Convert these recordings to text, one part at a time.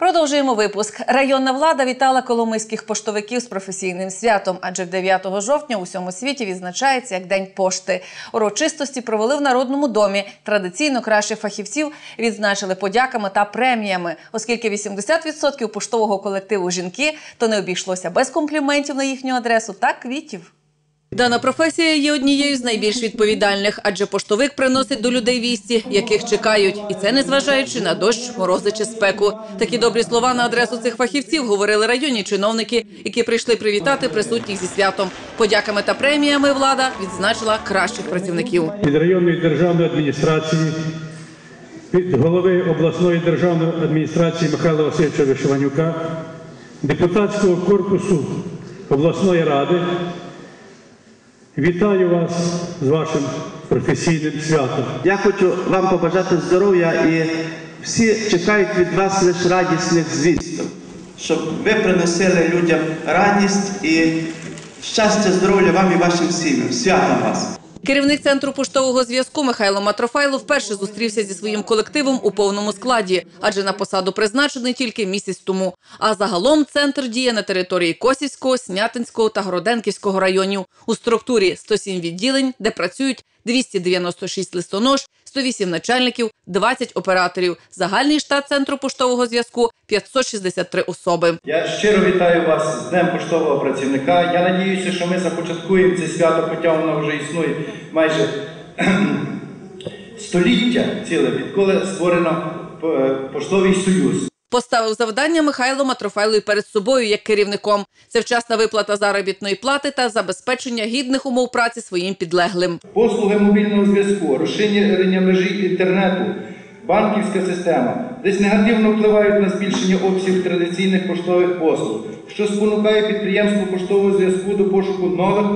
Продовжуємо випуск. Районна влада вітала коломийських поштовиків з професійним святом, адже 9 жовтня у всьому світі відзначається як День пошти. Урочистості провели в Народному домі. Традиційно кращих фахівців відзначили подяками та преміями. Оскільки 80% поштового колективу жінки, то не обійшлося без компліментів на їхню адресу та квітів. Дана професія є однією з найбільш відповідальних, адже поштовик приносить до людей вісті, яких чекають, і це незважаючи на дощ, морози чи спеку. Такі добрі слова на адресу цих фахівців говорили районні чиновники, які прийшли привітати присутніх зі святом. Подяками та преміями влада відзначила кращих працівників. від районної державної адміністрації, від голови обласної державної адміністрації Михайла Васильовича Вишиванюка, депутатського корпусу обласної ради. Вітаю вас з вашим професійним святом. Я хочу вам побажати здоров'я і всі чекають від вас лише радісних звісток, щоб ви приносили людям радість і щастя, здоров'я вам і вашим сім'ям. Святом вас! Керівник центру поштового зв'язку Михайло Матрофайло вперше зустрівся зі своїм колективом у повному складі, адже на посаду призначений тільки місяць тому. А загалом центр діє на території Косівського, Снятинського та Городенківського районів у структурі 107 відділень, де працюють 296 листонож, 108 начальників, 20 операторів. Загальний штат центру поштового зв'язку 563 особи. Я щиро вітаю вас з Днем поштового працівника. Я надіюся, що ми започаткуємо це свято, хоча воно вже існує майже століття ціле, відколи створено е, поштовий союз. Поставив завдання Михайло Матрофайло і перед собою як керівником. Це вчасна виплата заробітної плати та забезпечення гідних умов праці своїм підлеглим. Послуги мобільного зв'язку, розширення межі інтернету, банківська система десь негативно впливають на збільшення обсягів традиційних поштових послуг, що спонукає підприємство поштового зв'язку до пошуку нових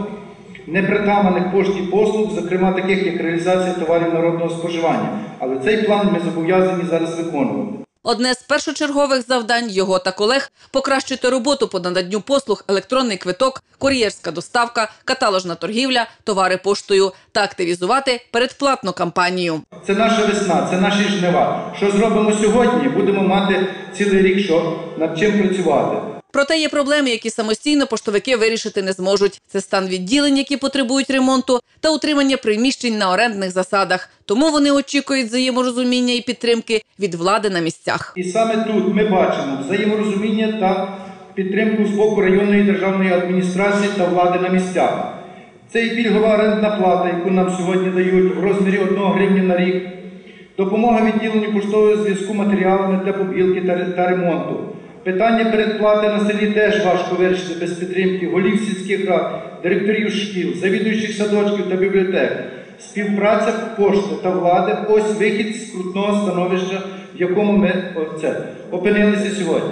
непритаманих пошті послуг, зокрема таких як реалізація товарів народного споживання. Але цей план ми зобов'язані зараз виконувати. Одне з першочергових завдань його та колег покращити роботу по наданню послуг, електронний квиток, кур'єрська доставка, каталожна торгівля, товари поштою та активізувати передплатну кампанію. Це наша весна, це наші жнива. Що зробимо сьогодні, будемо мати цілий рік, що над чим працювати. Проте є проблеми, які самостійно поштовики вирішити не зможуть. Це стан відділень, які потребують ремонту, та утримання приміщень на орендних засадах. Тому вони очікують взаєморозуміння і підтримки від влади на місцях. І саме тут ми бачимо взаєморозуміння та підтримку з боку районної державної адміністрації та влади на місцях. Це і пільгова орендна плата, яку нам сьогодні дають в розмірі 1 гривні на рік, допомога відділенню поштового зв'язку матеріалами для побілки та ремонту. Питання передплати на селі теж важко вирішити без підтримки голів сільських рад, директорів шкіл, завідуючих садочків та бібліотек. Співпраця пошти та влади ось вихід з крутного становища, в якому ми оце, опинилися сьогодні.